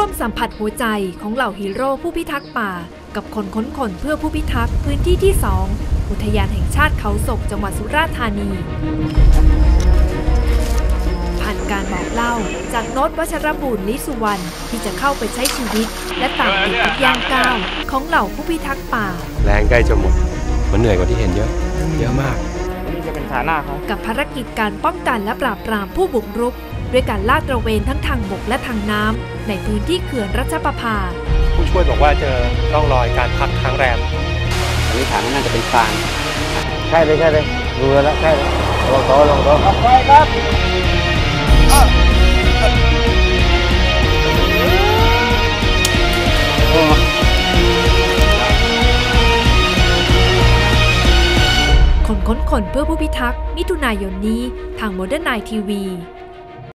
ร่วมสัมผัสหัวใจของเหล่าฮีโร่ผู้พิทักษ์ป่า กับคนค้นคนเพื่อผู้พิทักษ์พื้นที่ที่ 2 อุทยานแห่งชาติเขาศกจังหวัดสุราษฎร์ธานี ผ่านการบอกเล่าจากโน้ตวัชรบุญลิสุวรรณที่จะเข้าไปใช้ชีวิต และตามติดทุกย่างก้าวของเหล่าผู้พิทักษ์ป่า แรงใกล้จะหมด มันเหนื่อยกว่าที่เห็นเยอะเยอะมากนี่จะเป็นฐานะเขากับภารกิจการป้องกันและปราบปรามผู้บุกรุก ด้วยการลาดตระเวนทั้งทางบกและทางน้ำในพื้นที่เขื่อนรัชประภา ผู้ช่วยบอกว่าเจอร่องรอยการพักค้างแรมอันนี้ถามว่าน่าจะเป็นฟางใช่เลยใช่เลยดูแล้วใช่เลยลองโตะลองโตะไปครับคนค้นคนเพื่อผู้พิทักษ์มิถุนายนนี้ทางโมเดิร์นไนทีวี